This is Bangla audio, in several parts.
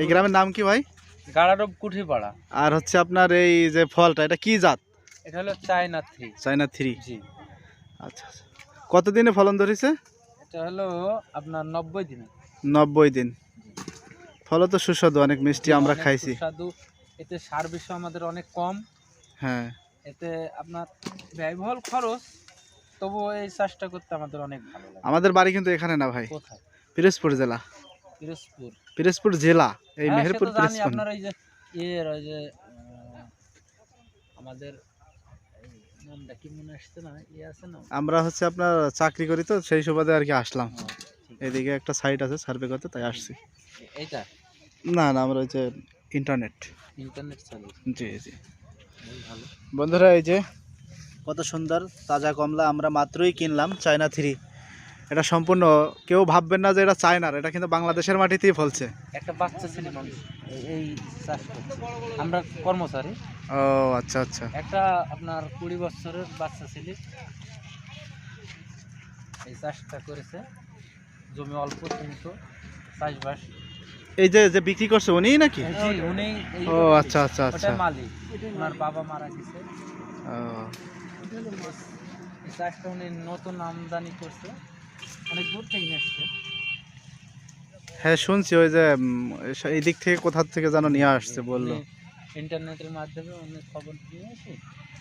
এই গ্রামের নাম কি ভাই? গাড়াডব কুঠিপাড়া। আর হচ্ছে আপনার এই যে ফলটা এটা কি জাত? এটা হলো চায়না থ্রি। China three. জি। আচ্ছা আচ্ছা। কতদিনে ফলন ধরেছে? এটা হলো আপনার নব্বই দিনে। নব্বই দিন। ফল তো সুস্বাদু অনেক মিষ্টি আমরা খাইছি। সুস্বাদু। এতে সার বিষয় আমাদের অনেক কম। হ্যাঁ। এতে আপনার ব্যয়বহুল খরচ তবুও এই চাষটা করতে আমাদের অনেক ভালো লাগে। আমাদের বাড়ি কিন্তু এখানে না ভাই? কোথায়? পিরোজপুর জেলা। পিরোজপুর। পিরোজপুর জেলা এই হ্যাঁ, মেহেরপুর জানি পিরোজপুর। আপনার ওই যে ইয়ের ওই যে আহ, আমাদের এই নামটা কি মনে আসছে না? ইয়ে আছে না? আমরা হচ্ছে আপনার চাকরি করি তো সেই সুবাদে আর কি আসলাম। ও, ঠিক এদিকে একটা সাইট আছে সার্ভে করতে তাই আসছি। এ- এইটা? না না আমরা ওই যে ইন্টারনেট। ইন্টারনেট চালু জি জি। ভালো। বন্ধুরা এই যে কত সুন্দর তাজা কমলা আমরা মাত্রই কিনলাম চায়না থ্রি। এটা সম্পূর্ণ কেউ ভাববেন না যে এটা চায়নার এটা কিন্তু বাংলাদেশের মাটিতেই ফলছে। একটা বাচ্চা ছিল মানুষ এই- চাষ করছে। আমরা কর্মচারী। ও আচ্ছা আচ্ছা। একটা আপনার কুড়ি বছরের বাচ্চা ছিল। এই চাষটা করেছে। জমি অল্প কিন্তু চাষবাস এই যে যে বিক্রি করছে উনিই নাকি? উনি ও আচ্ছা আচ্ছা আচ্ছা। মালিক। ওনার বাবা মারা গেছে। ও, চাষটা উনি নতুন আমদানি করছে। অনেক দূর থেকে নিয়ে হ্যাঁ শুনছি ওই যে এই দিক থেকে কোথা থেকে যেন নিয়ে আসছে বলল। ইন্টারনেটের মাধ্যমে উনি খবর নিয়ে এসে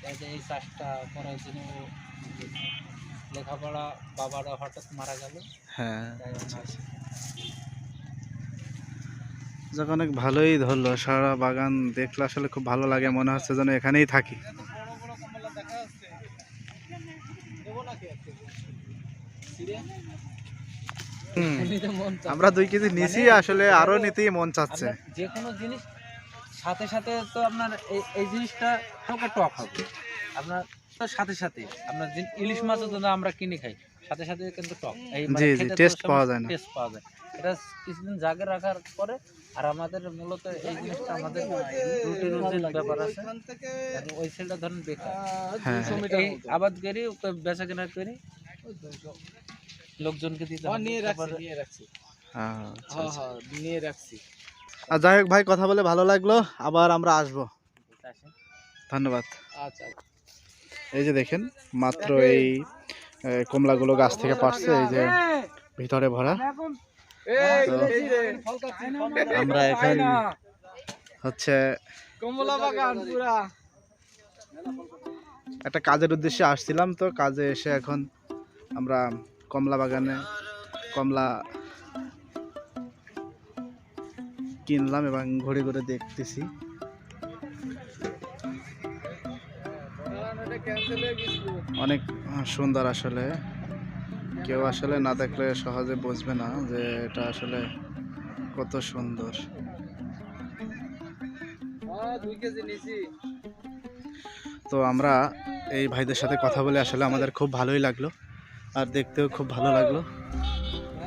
এই যে এই চাষটা করার জন্য লেখাপড়া বাবারা হঠাৎ মারা গেল। হ্যাঁ। যাক অনেক ভালোই ধরলো। সারা বাগান দেখলে আসলে খুব ভালো লাগে মনে হচ্ছে যেন এখানেই থাকি। মন। আমরা দুই কেজি নিছি আসলে আরও নিতেই মন চাচ্ছে। যে কোনো জিনিস সাথে সাথে তো আপনার এই জিনিসটা হালকা টক হবে। আপনার তো সাথে সাথে আপনার ইলিশ মাছও তো আমরা কিনে খাই সাথে সাথে কিন্তু টক। এই জি, taste পাওয়া যায় না। টেস্ট পাওয়া যায়। এটা কিছুদিন জাগে রাখার পরে আর আমাদের মূলত এই জিনিসটা আমাদের রুটি রুটির ব্যাপার আছে। ওই সেলটা ধরেন বেকার। হ্যাঁ এই আবাদ করি বেচা কেনা করি লোকজনকে দিতে হবে। তারপরে- হ্যাঁ, আচ্ছা, আচ্ছা। নিয়ে রাখছি। আর যাই হোক ভাই কথা বলে ভালো লাগল। আবার আমরা আসব। ধন্যবাদ। আচ্ছা এই যে দেখেন মাত্র এই কমলাগুলো গাছ থেকে পারছে এই যে ভিতরে ভরা। আমরা এখন হচ্ছে কমলা বাগান পুরা। একটা কাজের উদ্দেশ্যে আসছিলাম তো কাজে এসে এখন আমরা কমলা বাগানে কমলা কিনলাম এবং ঘুরে ঘুরে দেখতেছি। অনেক সুন্দর আসলে। কেউ আসলে না দেখলে সহজে বুঝবে না যে এটা আসলে কত সুন্দর। তো আমরা এই ভাইদের সাথে কথা বলে আসলে আমাদের খুব ভালোই লাগল, আর দেখতেও খুব ভালো লাগল।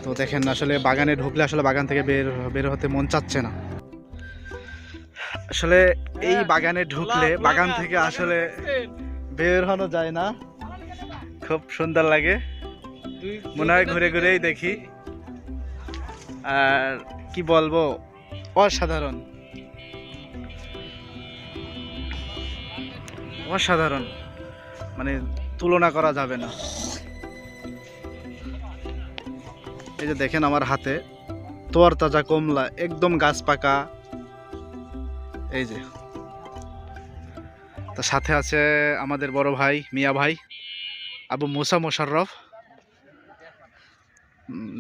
তো দেখেন, আসলে বাগানে ঢুকলে আসলে বাগান থেকে বের বের হতে মন চাচ্ছে না। আসলে এই বাগানে ঢুকলে বাগান থেকে আসলে বের হনো যায় না। খুব সুন্দর লাগে। মনে হয় ঘুরে ঘুরেই দেখি। আর কি বলব, অসাধারণ। অসাধারণ। মানে তুলনা করা যাবে না। এই যে দেখেন আমার হাতে তোয়ার তাজা কমলা, একদম গাছ পাকা। এই যে। তার সাথে আছে আমাদের বড় ভাই, মিয়া ভাই, আবু মোসা মোশাররফ।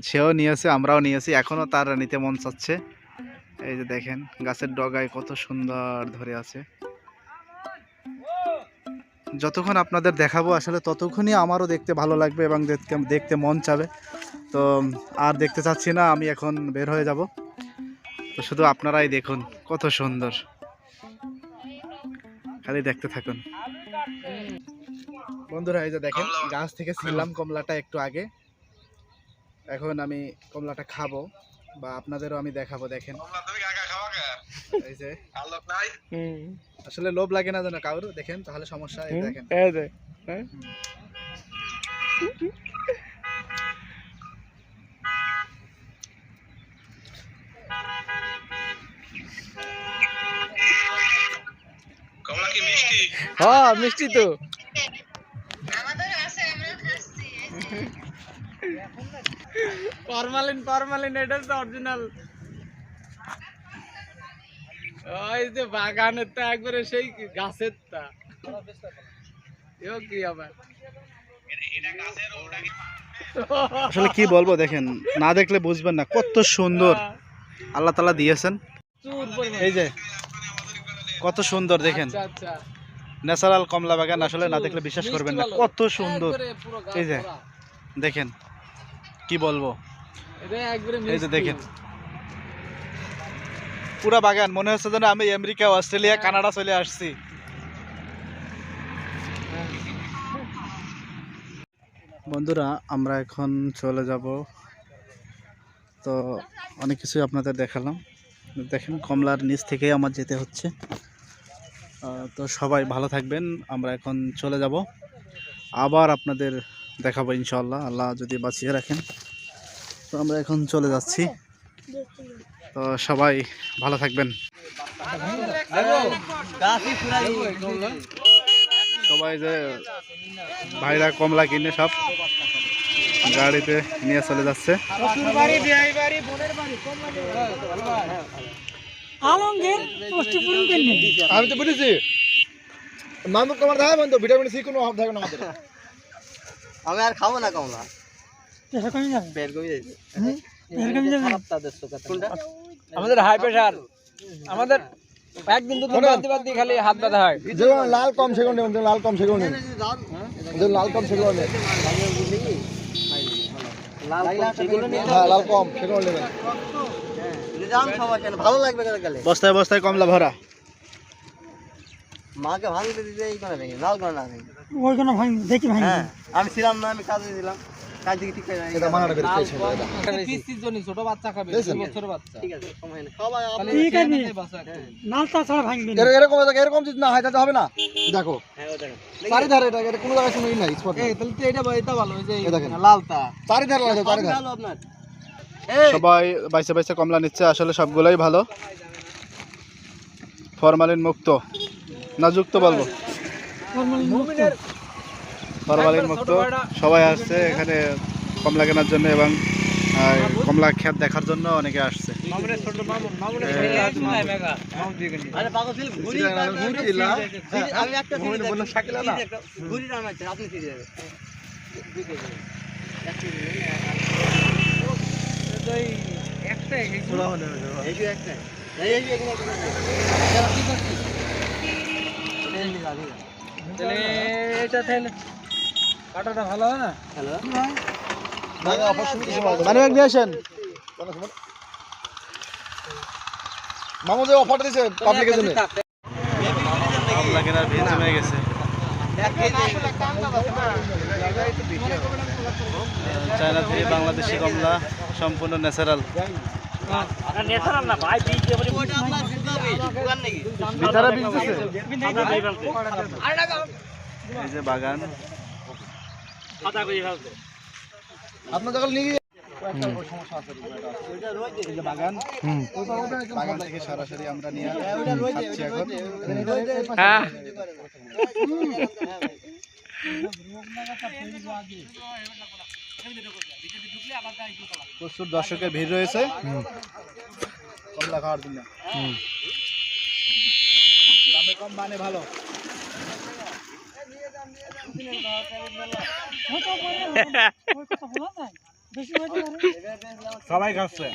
সেও নিয়েছে আমরাও নিয়েছি এখনও তার নিতে মন চাচ্ছে। এই যে দেখেন গাছের ডগায় কত সুন্দর ধরে আছে। যতক্ষণ আপনাদের দেখাবো আসলে ততক্ষণই আমারও দেখতে ভালো লাগবে এবং দেখতে দেখতে মন চাবে। তো আর দেখতে চাচ্ছি না আমি এখন বের হয়ে যাব। তো শুধু আপনারাই দেখুন কত সুন্দর। খালি দেখতে থাকুন। বন্ধুরা এই যে দেখেন গাছ থেকে ছিলাম কমলাটা একটু আগে। এখন আমি কমলাটা খাব বা আপনাদেরও আমি দেখাবো দেখেন। এই যে। আসলে লোভ লাগে না যেন কারোর দেখেন তাহলে সমস্যা এই দেখেন। হ্যাঁ মিষ্টি তো। ফরমালিন ফরমালিন এটা তো অরিজিনাল ওই যে বাগানের তা একবারে সেই গাছের তা এও কি আবার? আসলে কি বলব দেখেন না দেখলে বুঝবেন না কত সুন্দর। আল্লাহ তালা দিয়েছেন। এই যে কত সুন্দর দেখেন। আচ্ছা আচ্ছা। ন্যাচারাল কমলা বাগান আসলে না দেখলে বিশ্বাস করবেন না কত সুন্দর। এই যে। দেখেন কি বলব। এই যে দেখেন। পুরা বাগান মনে হচ্ছে যেন আমি আমেরিকা অস্ট্রেলিয়া কানাডা চলে আসছি। বন্ধুরা আমরা এখন চলে যাব। তো অনেক কিছুই আপনাদের দেখালাম। দেখেন কমলার নিচ থেকেই আমার যেতে হচ্ছে। তো সবাই ভালো থাকবেন। আমরা এখন চলে যাব। আবার আপনাদের দেখাবো ইনশাল্লাহ আল্লাহ যদি বাঁচিয়ে রাখেন। তো আমরা এখন চলে যাচ্ছি। তো সবাই ভালো থাকবেন। সবাই যে ভাইরা কমলা কিনে সব গাড়িতে নিয়ে চলে যাচ্ছে। আমি তো বলেছি মামুক তোমার দেখা বন্ধু ভিটামিন সি কোনো অভাব থাকে না আমাদের। আমি আর খাব না কমলা বের কমে যাইছে কোনটা আমাদের হাই প্রেশার আমাদের একদিন দুদিন বাদ বাদ দিয়ে খালি হাত ব্যথা হয়। লাল কম লাল কম নেবেন লাল কম নেবেন লাল হ্যাঁ কম নেবেন কেন? ভালো লাগবে গেলে? বস্তায় বস্তায় কমলা ভরা। মাকে ভাঙতে দিতে এই করে ভেঙে লাল করে না ভেঙে। ওইখানে ভাঙ দেখি ভাঙ। হ্যাঁ আমি ছিলাম না আমি কাজে ছিলাম কাজ ঠিক করে এটা মানাটা বের খেয়েছে কিস্তির জন্য ছোট বাচ্চা খাবে বুঝেছেন? দুই বাচ্চা। ঠিক আছে সময় নেই। সবাই খালি ঠিক আছে। খেয়ে বাঁচা একটা। নালতা ছাড়া ভাঙবি না। এর- এরকম এরকম যদি না হয় তাহলে হবে না। দেখো হ্যাঁ ওটা চারিধারে এটা এটা কোনো জায়গায় কোনো নাই স্পট এই তাহলে তো এটা এটা ভালো যে আপনার। সবাই বাইসে বাইসে কমলা নিচ্ছে আসলে সবগুলোই ভালো। ফরমালিন মুক্ত। না যুক্ত বলব। ফরমালিন মুক্ত। সবাই আসছে এখানে কমলা কেনার জন্য এবং কমলা ক্ষেত দেখার জন্য অনেকে আসছে। এটা তাহলে কাটাটা ভালো হয় না? হ্যালো। মানে ব্যাগ নিয়ে আসেন। মামু যে অফারটা দিছে পাবলিকের জন্য। কমলা কেনার জমে গেছে চায়না থেকে বাংলাদেশি কমলা সম্পূর্ণ ন্যাচারাল এই যে বাগান আপনার জায়গা নিয়ে গিয়ে এই যে বাগান বাগান থেকে সরাসরি আমরা নিয়ে প্রচুর দর্শকের ভিড় রয়েছে। কমলা খাওয়ার জন্য। দামে কম মানে ভালো। সবাই খাচ্ছে